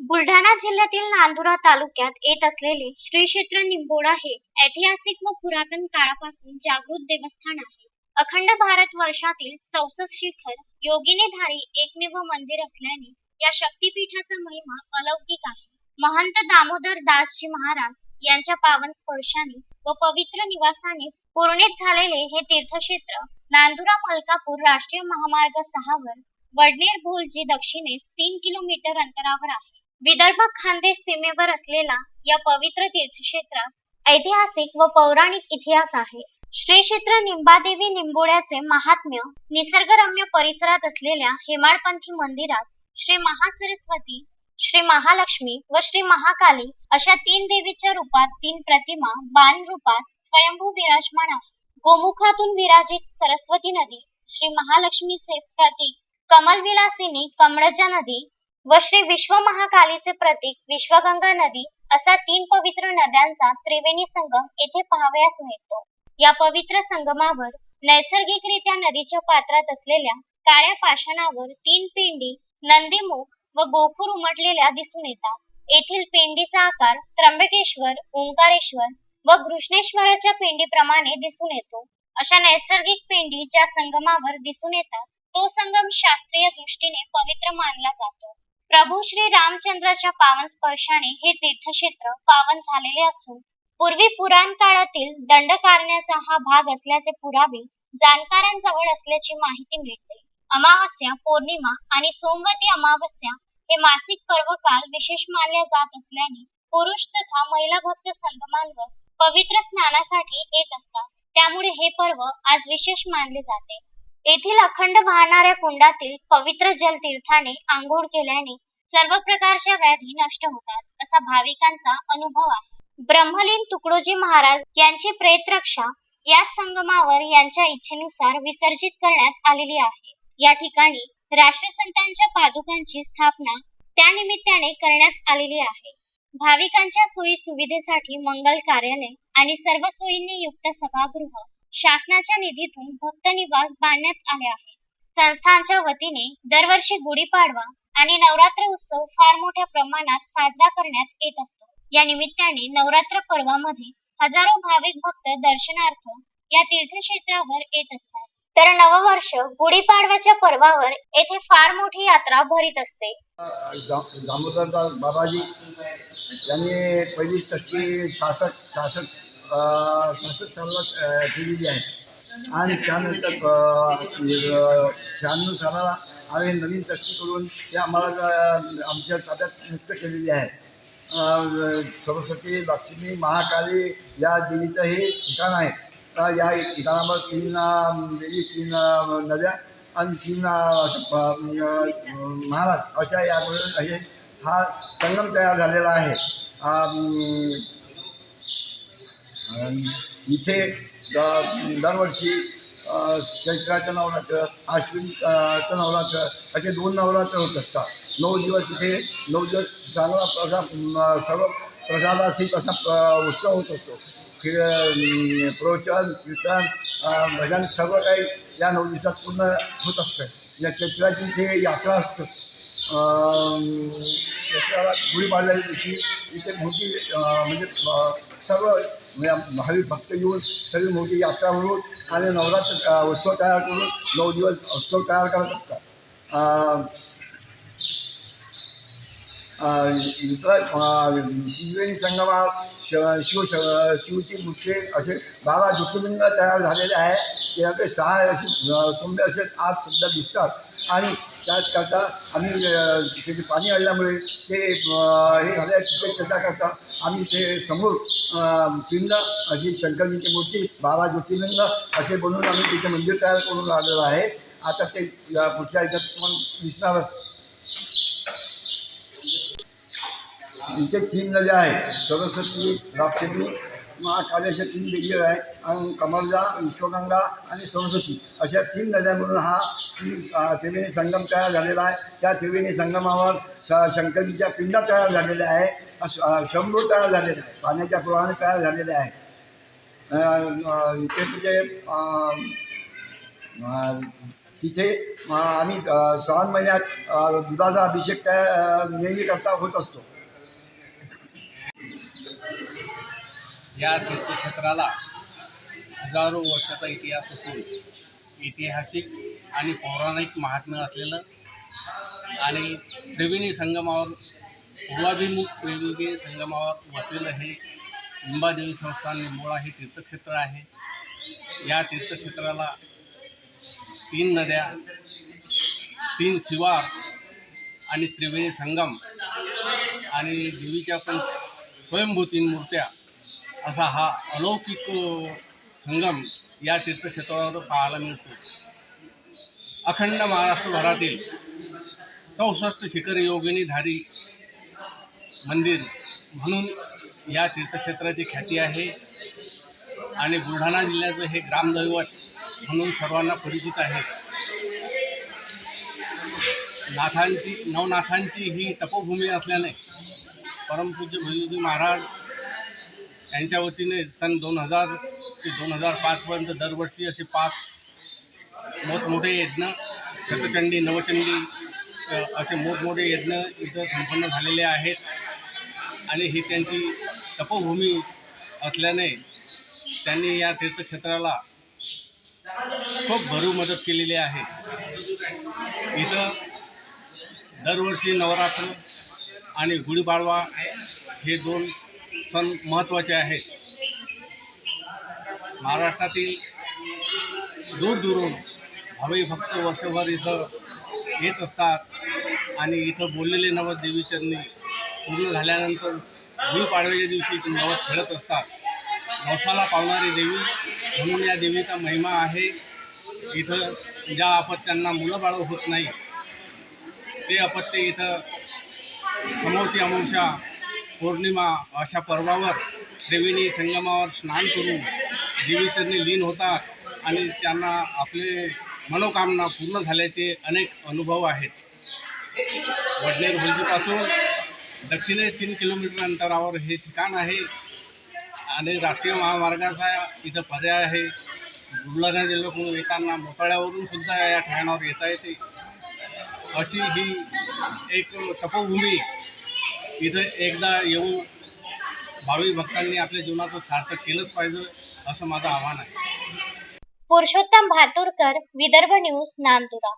बुलढाणा जिल्ह्यातील नांदुरा तालुक्यात येत असलेले श्री क्षेत्र निंबोडा हे ऐतिहासिक व पुरातन काळापासून जागृत देवस्थान आहे. अखंड भारत वर्षातील चौसष्ट शिखर योगिनीधारी एकमेव मंदिर असल्याने या शक्तीपीठाचा महिमा अलौकिक आहे. महंत दामोदर दासजी महाराज यांच्या पावन स्पर्शाने व पवित्र निवासाने पूर्णित झालेले हे तीर्थक्षेत्र नांदुरा मलकापूर राष्ट्रीय महामार्ग सहावर वडनेर भोलजी दक्षिणेस तीन किलोमीटर अंतरावर आहे. विदर्भ खानदेश सीमेवर असलेला या पवित्र तीर्थक्षेत्रात ऐतिहासिक व पौराणिक इतिहास आहे. श्री क्षेत्र निंबादेवी निंबोड्याचे महात्म्य निसर्गरम्य परिसरात असलेल्या हेमाळपंथी मंदिरात श्री महासरस्वती श्री महालक्ष्मी व श्री महाकाली अशा तीन देवीच्या रूपात तीन प्रतिमा बाण रूपात स्वयंभू विराजमान आहे. गोमुखातून विराजित सरस्वती नदी श्री महालक्ष्मीचे प्रतीक कमलविलासिनी कमळजा नदी व श्री विश्व महाकालीचे प्रतीक विश्वगंगा नदी असा तीन पवित्र नद्यांचा त्रिवेणी संगम येथे पाहावयास मिळतो. या पवित्र संगमावर नैसर्गिकरित्या नदीच्या पात्रात असलेल्या काळ्या पाषाणावर तीन पिंडी नंदीमुख व गोखूर उमटलेल्या दिसून येतात. येथील पिंडीचा आकार त्र्यंबकेश्वर ओंकारेश्वर व घृष्णेश्वराच्या पिंडीप्रमाणे दिसून येतो. अशा नैसर्गिक पिंडी ज्या संगमावर दिसून येतात तो संगम शास्त्रीय दृष्टीने पवित्र मानला जातो. प्रभू श्री रामचंद्राच्या पावन स्पर्शाने हे तीर्थक्षेत्र पावन झालेले असून पूर्वी पुराण काळातील दंडकारण्याचा हा भाग असल्याचे पुरावे जाणकारांजवळ असल्याची माहिती मिळते. अमावस्या पौर्णिमा आणि सोमवती अमावस्या हे मासिक पर्वकाल विशेष मानल्या जात असल्याने पुरुष तथा महिला भक्त संगमांवर पवित्र स्नानासाठी येत असतात. त्यामुळे हे पर्व आज विशेष मानले जाते. येथील अखंड वाहणाऱ्या कुंडातील पवित्र जल तीर्थाने आंघोळ केल्याने सर्व प्रकारच्या व्याधी नष्ट होतात असा भाविकांचा अनुभव आहे. ब्रह्मलीन तुकडोजी महाराज यांची प्रेतरक्षा याच संगमावर यांच्या इच्छेनुसार विसर्जित करण्यात आलेली आहे. या ठिकाणी राष्ट्रसंतांच्या पादुकांची स्थापना त्यानिमित्ताने करण्यात आलेली आहे. भाविकांच्या सोयी सुविधेसाठी मंगल कार्यालय आणि सर्व सोयींनी युक्त सभागृह शासनाच्या निधीतून भक्त निवास बांधण्यात आले आहे. संस्थांच्या वतीने दरवर्षी गुढीपाडवा आणि नवरात्र उत्सव फार मोठ्या प्रमाणात साजरा करण्यात येत असतो. या निमित्ताने नवरात्र पर्वामध्ये हजारो भाविक भक्त दर्शनार्थ या तीर्थक्षेत्रावर येत असतात. तर नववर्ष गुढीपाडव्याच्या पर्वावर येथे फार मोठी यात्रा भरीत असते. दामोदरदास बाबाजी यांनी पहिली तशी शासक शासक अं, दिलेली आहे. आणि त्यानंतर अं, शहाण्णव सालाला आम्ही नवीन तस्ती करून ते आम्हाला आमच्या ताब्यात मुक्त केलेली आहे. सरस्वती लक्ष्मी महाकाली या देवीचं हे ठिकाण आहे. या ठिकाणावर तीन देवी तीन नद्या आणि तीन महाराज अशा या हे हा संगम तयार झालेला आहे. इथे द- दरवर्षी चैत्राचं नवरात्र आश्विनचं नवरात्र असे दोन नवरात्र होत असतात. नऊ दिवस तिथे नऊ दिवस चांगला प्रसाद सर्व प्रसादाशी असा प्र- उत्सव होत असतो. कि- प्रवचन कीर्तन भजन सर्व काही या नऊ दिवसात पूर्ण होत असतं. या चैत्राची इथे यात्रा असतं. चैत्राला गुढी पाडलेल्या दिवशी इथे मोठी म्हणजे सर्व भाविक भक्त येऊन सगळी मोठी यात्रा म्हणून आणि नवरात्र उत्सव तयार करून नऊ दिवस उत्सव तयार करत असतात. अं, इतर त्रिवेणी संगमात श- शिव श- शिवची मुख्य असे बारा ज्योतिर्लिंग तयार झालेले आहे. त्यामध्ये सहा असे अं, असे आज सुद्धा दिसतात. आणि त्याचकरता आम्ही त्याचे तिथे पाणी आल्यामुळे ते हे झाले तिथे चर्चा करता आम्ही ते समोर पिंड अशी शंकरजीची मूर्ती बारा ज्योतिर्लिंग असे बनवून आम्ही तिथे मंदिर तयार करून आलेलं आहे. आता ते पुढच्या याच्यात पण दिसणारच. इथे तीन नद्या आहेत. सरस्वती राक्षसी महाकाल्याच्या तीन देवी आहेत. आणि कमलजा विश्वगंगा आणि सरस्वती. अशा तीन नद्या हा तीन त्रिवेणी संगम तयार झालेला आहे. त्या त्रिवेणी संगमावर श- शंकरजीच्या पिंडा तयार झालेल्या आहे शंभू तयार झालेला आहे पाण्याच्या प्रवाहाने तयार झालेले आहे इथे म्हणजे तिथे आम्ही श्रावण महिन्यात दुधाचा अभिषेक त्या नेहमी करता होत असतो. या तीर्थक्षेत्राला हजारो वर्षाचा इतिहास असून ऐतिहासिक आणि पौराणिक महात्म्य असलेलं आणि त्रिवेणी संगमावर पूर्वाभिमुख त्रिवेणी संगमावर वसलेलं हे लिंबादेवी संस्थान निंबोळा हे तीर्थक्षेत्र आहे. या तीर्थक्षेत्राला तीन नद्या तीन शिवार आणि त्रिवेणी संगम आणि देवीच्या पण स्वयंभू तीन मूर्त्या असा हा अलौकिक संगम या तीर्थक्षेत्रावर पाहायला मिळतो. अखंड महाराष्ट्रभरातील चौसष्ट शिखर योगिनीधारी मंदिर म्हणून या तीर्थक्षेत्राची ख्याती आहे. आणि बुलढाणा जिल्ह्याचं हे ग्रामदैवत म्हणून सर्वांना परिचित आहे. नाथांची नवनाथांची ही तपोभूमी असल्याने परमपूज्य भैरवजी महाराज यांच्या वतीने सन दोन हजार ते दोन हजार पाचपर्यंत दरवर्षी असे पाच मोठमोठे यज्ञ शतचंडी नवचंडी असे मोठमोठे यज्ञ इथं संपन्न झालेले आहेत. आणि ही त्यांची तपोभूमी असल्याने त्यांनी या तीर्थक्षेत्राला खूप भरू मदत केलेली आहे. इथं दरवर्षी नवरात्र आणि गुढीपाडवा हे दोन सण महत्त्वाचे आहेत. महाराष्ट्रातील दूरदूरून भावी भक्त वर्षभर इथं येत असतात आणि इथं बोललेले नवस देवीचरणी पूर्ण झाल्यानंतर गुढीपाडव्याच्या दिवशी इथून नवद खेळत असतात. नवसाला पावणारी देवी म्हणून या देवीचा महिमा आहे. इथं ज्या अपत्यांना मुलं बाळं होत नाही ते अपत्य इथं समोरती अमावस्या पौर्णिमा अशा पर्वावर त्रिवेणी संगमावर स्नान करून देवीचरणी लीन होतात आणि त्यांना आपले मनोकामना पूर्ण झाल्याचे अनेक अनुभव आहेत. वडनेर हुलजीपासून दक्षिणेस तीन किलोमीटर अंतरावर हे ठिकाण आहे. आणि राष्ट्रीय महामार्गाचा इथं पर्याय आहे. बुलढाणा जिल्ह्यातून येताना मोताळ्यावरून सुद्धा या ठिकाणावर येता येते. अशी ही एक तपोभूमी इथं एकदा येऊन भावी भक्तांनी आपल्या जीवनाचं सार्थक केलंच पाहिजे असं माझं आव्हान आहे. पुरुषोत्तम भातुरकर विदर्भ न्यूज नांदुरा.